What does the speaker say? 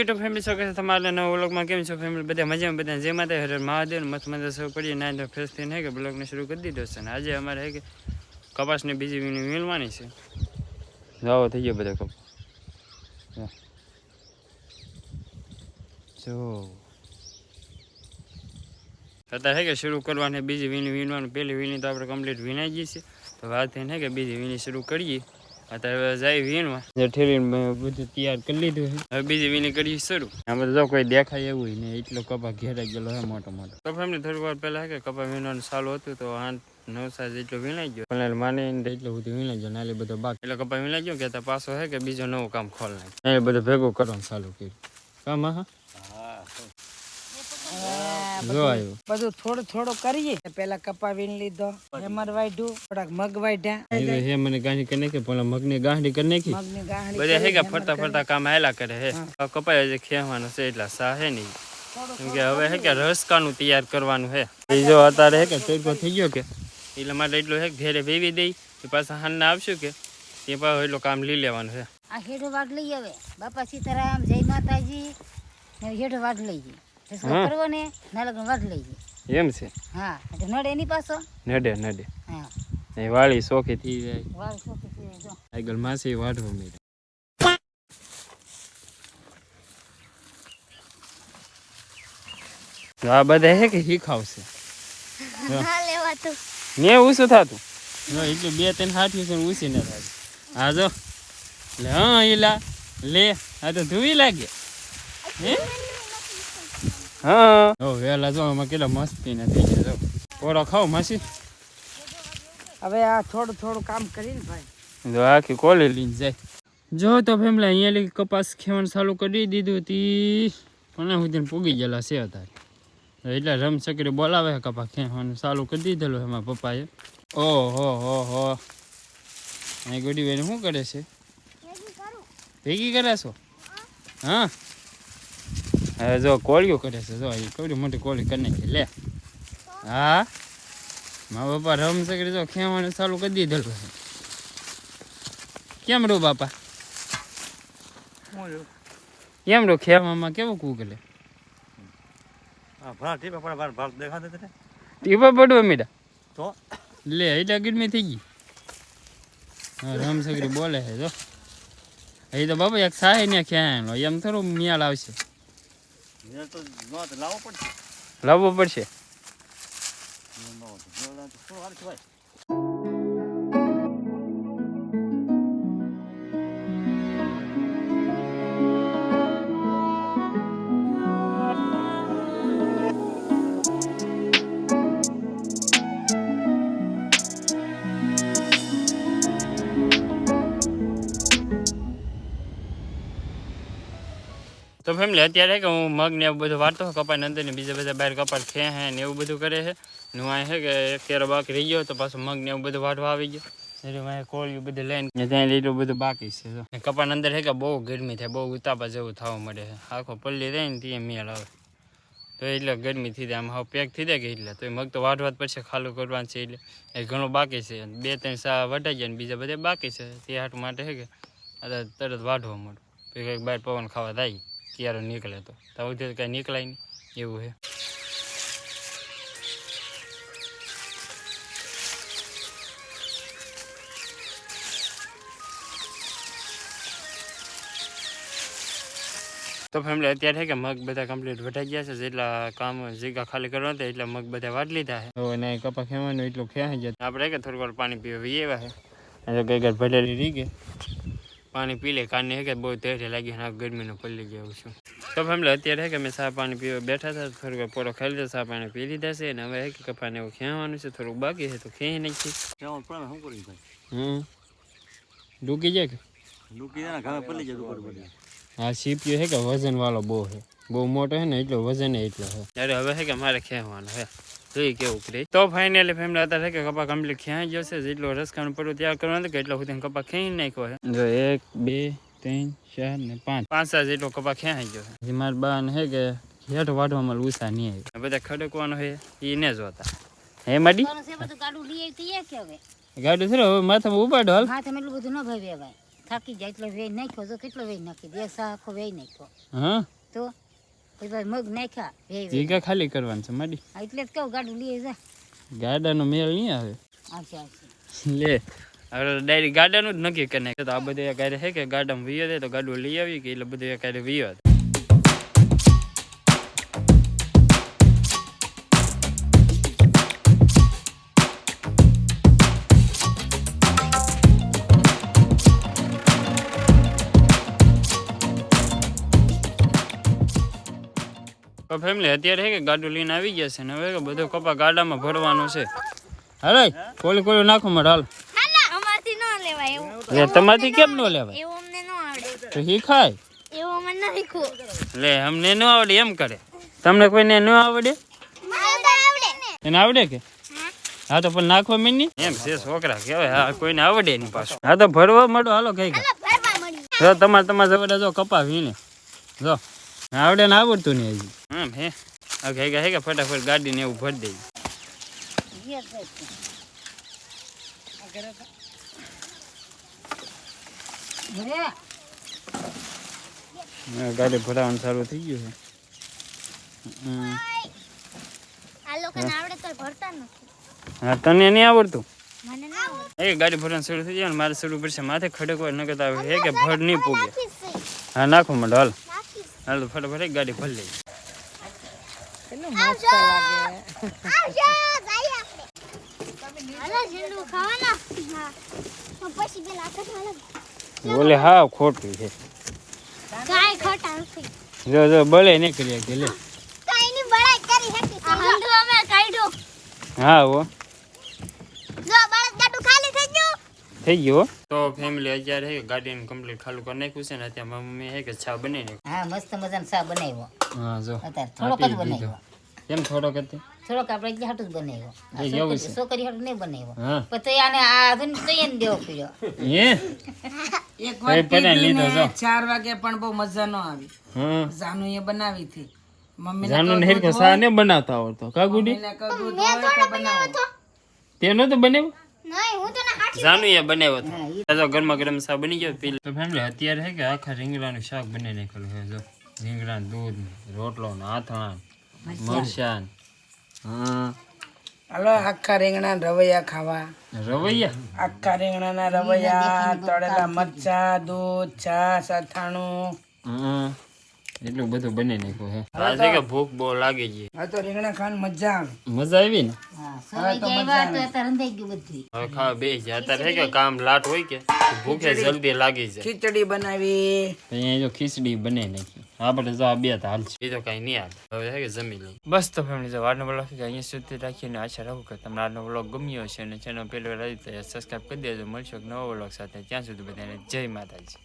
YouTube family show કે તમારે નવો વ્લોગમાં કેમ છો ફેમિલી બધા મજામાં, બધા જે માતા હરે મહાદેવ મસ્ત મજા સૌ પડીએ ના તો ફ્રેશ થઈને કે બ્લોગને શરૂ કરી દીધો છે અને આજે અમારે હે કે કપાસની બીજી વીણી વીણવાની છે. જાઓ થઈ ગયો બધો કપ. જો. અત્યારે હે કે શરૂ કરવાની, બીજી વીણી વીણવાનું, પહેલી વીણી તો આપણે કમ્પ્લીટ વીણાઈ ગઈ છે. તો વાત થઈને કે બીજી વીણી શરૂ કરીએ. અત્યારે જાય વીણવા. જે ઠેરીને બધું તૈયાર કરી લીધું છે. હવે બીજી વીણી કરી શરૂ. આમાં તો જો કોઈ દેખાય એવું ને એટલો કપા ઘેરાઈ ગયેલો હે મોટો મોટો. કપા એમને થોડીક વાર પહેલા હે કે કપા વીણવાનું ચાલુ હતું તો આઠ નવ એટલો વીણાઈ ગયો. પણ માને એટલું બધું વીણાઈ ગયો નાલી બધો બાકી. એટલે કપા વીણાઈ ગયો કે ત્યાં પાછો હે કે બીજો નવું કામ ખોલ નાખ એ બધું ભેગું કરવાનું ચાલુ કર્યું. કામ હા બધું થોડું થોડું કરીએ. પેલા કપા વીણ લીધો હેમર વાઢ્યું થોડાક મગ વાઢ્યા. હે મને ગાંઠી કરી નાખી પેલા મગની ગાંઠી કરી નાખી. બધા હે કે ફરતા ફરતા કામ હાયલા કરે હે. કપાય જે ખેવાનું છે એટલા સા હે નહીં. કેમ કે હવે હે કે રસકાનું તૈયાર કરવાનું હે. બીજો અત્યારે હે કે તડકો થઈ ગયો કે? એટલે મારે એટલું હે કે ઘેરે વેવી દઈ એ પાછા હાલના આવશું કે? તે પાછું એટલું કામ લઈ લેવાનું હે. આ હેઠો વાટ લઈ આવે. બાપા સીતારામ જય માતાજી. હેઠો વાટ લઈ જઈએ. કરવો ને? ના લગન વાટ લઈ જઈએ એમ છે? હા એટલે નડે એની પાછો? નડે નડે. હા. એ વાળી શોખી થઈ જાય. વાળ સોખી છે જો. આગળ માસી વાઢવા તો આ બધા હે કે શીખાવશે? મેં ને ઊંચું થતું? એટલું બે ત્રણ હાથ્યું છે ને ના ન થાય. હા જો. લે હા ઈલા. લે આ તો ધુવી લાગે. હે? હા. ઓ વેલા જો આમાં કેટલા મસ્તી નથી જો. પોરો ખાવ માસી. હવે આ થોડું થોડું કામ કરીને ભાઈ. જો આખી કોલે લઈને જાય. જો તો ફેમલા અહીંયા લઈ કપાસ ખેવાનું ચાલુ કરી દીધું હતી પણ સુધી પૂગી ગયેલા છે અત્યારે. એટલે રમચક્રી બોલાવે કપાસ ખેવાનું ચાલુ કરી દીધેલું એમાં પપ્પાએ. ઓહો હો હો. અહીં ગોડી બેન શું કરે છે? ભેગી કરે. છો હા? હવે જો કોળીઓ કરે છે જો એ કવડી મોટી કોળી કરી નાખી લે. હા? મારા પપ્પા રમચક્રી જો ખેવાનું ચાલુ કરી દીધેલું છે. કેમ રહ્યું બાપા? કેમ રહ્યું ખેવામાં? કેવું કૂકલે ટીપા પડવા મીડા? તો? લે એટલે ગરમી થઈ ગઈ. રમસગરી બોલે છે જો. એ તો બાપા એક સાહે ને ખ્યાલ એમ થોડું મિયાળ આવશે. લાવવો પડશે. લાવવો પડશે? ફેમિલી અત્યારે કે હું મગ ને એવું બધું વાળતો હોય કપાને અંદર ને બીજા બધા બહાર કપાટ ખે હે ને એવું બધું કરે છે. ને હું અહીં છે કે એક કેરો બાકી રહી ગયો તો પાછું મગ ને એવું બધું વાટવા આવી ગયો. એટલે મારે કોળિયું બધું લઈને ને ત્યાં લીધું બધું બાકી છે, જો. ને કપાની અંદર છે કે બહુ ગરમી થાય, બહુ ઉતાપા જેવું થવા મળે છે. આખો પલ્લી રહે ને ત્યાં મેળ આવે. તો એટલે ગરમી થઈ જાય, આમ હાવ પેક થઈ જાય કે એટલે. તો એ મગ તો વાટવા જ પછી ખાલું કરવાનું છે એટલે. એ ઘણું બાકી છે. બે ત્રણ સા વટાઈ ગયા ને બીજા બધા બાકી છે. તે હાટ માટે છે કે અત્યારે તરત વાઢવા મળું પછી કંઈક બહાર પવન ખાવા થાય. ક્યારે નીકળે તો. તો સુધી કાંઈ નીકળાય નહીં. એવું છે. તો ફેમિલી અત્યારે છે કે મગ બધા કમ્પ્લીટ વટાઈ ગયા છે. જેટલા કામ જીગા ખાલી કરવા હતા એટલા મગ બધા વાટ લીધા છે. તો એને કપા ખેવાનું એટલું ખેંચી જાય આપણે કે થોડીક વાર પાણી પીવા એવા છે. ગઈ કઈ ભરેલી રહી ગઈ. પાણી પી લે કારણે હે કે બહુ તેરે લાગી આ ગરમીનું પલ્લી ગયું છું. તો ફેમિલી અત્યારે હે કે મેં ચા પાણી પીવા બેઠા હતા વાર પોરો ખાઈ લીધો ચા પાણી પી લીધા છે અને હવે હે કે કપાને એવું ખેવાનું છે થોડુંક બાકી છે તો ખેંચી નાખી કેવું પણ શું કરી ભાઈ? હમ. ડૂકી જાય કે? ડૂકી જાય ને ઘરે પડી જાય ઉપર પડી આ સીપીઓ છે કે વજન વાળો બહુ છે બહુ મોટો છે ને એટલો વજન એટલો છે ત્યારે હવે છે કે મારે ખેવાનું છે જોઈ કેવું કરે તો ફાઇનલી ફેમિલી અત્યારે કે કપા કમ્પ્લીટ ખેંચી ગયો છે જેટલો રસખાનું પડ્યું તૈયાર કરવાનું હતું કે એટલો સુધી કપા ખેંચી નાખ્યો છે. જો એક બે ત્રણ ચાર ને પાંચ. પાંચ સાત જેટલો કપા ખેંચી ગયો છે. મારા બા ને હે કે હેઠ વાઢવામાં ઉષા નહીં આવી. બધા ખડકવાનો હે એ ને જોતા. હે માડી? ગાડું છે હવે માથામાં ઉપાડો હાલ. હા એટલું બધું ન ભાવે ભાઈ થાકી જાય એટલે વેઈ નાખ્યો તો કેટલો વેઈ નાખી? દે આખો વેઈ નાખ્યો. હા? તો? પાછા મગ નાખ્યા ખાલી કરવાની છે માડી. હા, એટલે જ કહું ગાડું લઈએ જા. ગાડાનો મેળ નહીં આવે. લે હવે ડાયરેક્ટ ગાડાનું જ નક્કી કરી નાખ્યું. તો આ બધું કાર્ય છે કે ગાડામાં વીયો દે તો ગાડું લઈ આવી કે એટલે બધું ક્યારે વીયો ફેમિલી અત્યારે કે ગાડું લઈને આવી ગયા છે ને હવે બધો કપા ગાડામાં ભરવાનો છે. હાલે કોલી કોલી નાખો મારે હાલ. લે તમારથી કેમ ન લેવાય? એવું અમને ન આવડે. તો શીખાય એવું અમે ન શીખવું લે અમને ન આવડે એમ કરે. તમને કોઈને ન આવડે? એને આવડે કે? હા. તો પણ નાખવા મીની. એમ છે છોકરા કેવાય હા કોઈને આવડે નહીં પાછું. હા તો ભરવા માંડો હાલો કઈ મળી તમારે તમારે જવડે જો કપા વીને જો. આવડે ને આવડતું નહીં હજી. હમ હે. આ કઈ હે કે ફટાફટ ગાડી ને એવું ભરી દઈ ઘેર જાય છે. ઘરે ગાડી ભરાવાનું સારું થઈ ગયું છે. હમ. આ લોકોને આવડે તો ભરતા નથી. હા તને નહીં આવડતું? મને એ ગાડી ભરવાનું શરૂ થઈ જાય ને મારે શરૂ પડશે. માથે ખડક હોય નગર આવે હે કે ભર નહીં પૂગે. હા નાખો મંડો હાલ. હાલ ફટાફટ એક ગાડી ભરી લઈ કેટલું મસ્ત લાગે. બોલે હા ખોટું છે. કાઈ ખોટા નથી. જો જો બળે નીકળી કરી કે લે કાઈ ની બળાઈ કરી હતી આ અમે કાઢ્યો. હા હો જો બળદ ગાડું ખાલી થઈ ગયું થઈ ગયો તો ફેમિલી અત્યારે હે ગાર્ડન કમ્પ્લીટ ખાલી કરી નાખ્યું છે ને અત્યારે મમ્મી હે કે ચા બનાવી હા મસ્ત મજાનો ચા બનાવ્યો. હા જો. અત્યારે થોડોક જ. બનાવ્યો. કેમ થોડોક હતી? થોડોક આપણે એટલે હાટું જ બનાવ્યો. એવું છે. છોકરી હાટું નહીં બનાવ્યો. હા. પછી આને આ ધૂન તૈયાર દેવો પડ્યો. હે? એક વાર પડાય લીધો ને ચાર વાગે પણ બહુ મજા ન આવી. હા જાનુ એ બનાવી હતી. મમ્મી જાનું હેર કે સા ને બનાવતા આવડતો કાગુડી? થોડો બનાવ્યો તો હોય તો તે બનાવ્યો? નહીં હું તો ના જાનું એ બનાવ્યો હતો જો ગરમા ગરમ સા બની ગયો પી તો ફેમિલી અત્યારે છે કે આખા રીંગણાનું શાક બની નાખેલું છે જો. રીંગણા દૂધ રોટલો ને આથણા મરચાં હા. હાલો આખા રીંગણા રવૈયા ખાવા. રવૈયા? આખા રીંગણાના રવૈયા તળેલા મરચા દૂધ છાસ અથાણું. હા. એટલું બધું બની નાખ્યું હે આજે કે ભૂખ બહુ લાગી ગઈ હવે તો રીંગણા ખાવાની મજા આવે. મજા આવી ને? હા સવાઈ ગયા આવ્યા તો અત્યારે રંધાઈ ગયું બધું હવે ખાવા બે જાય. અત્યારે હે કે કામ લાટ હોય કે ભૂખે જલ્દી લાગી જાય. ખીચડી બનાવી. તો અહીંયા જો ખીચડી બને નાખી. આપણે જો આ બે તો હાલ એ તો કઈ નહીં હાલ. હવે હે કે જમી લઈ બસ તો ફેમિલી જો આજનો બ્લોગ કે અહીંયા સુધી રાખીને આશા રાખું કે તમને આજનો બ્લોગ ગમ્યો હશે અને ચેનલ પહેલી વાર આવી તો સબસ્ક્રાઈબ કરી દેજો. મળશો એક નવો બ્લોગ સાથે. ત્યાં સુધી બધાને જય માતાજી.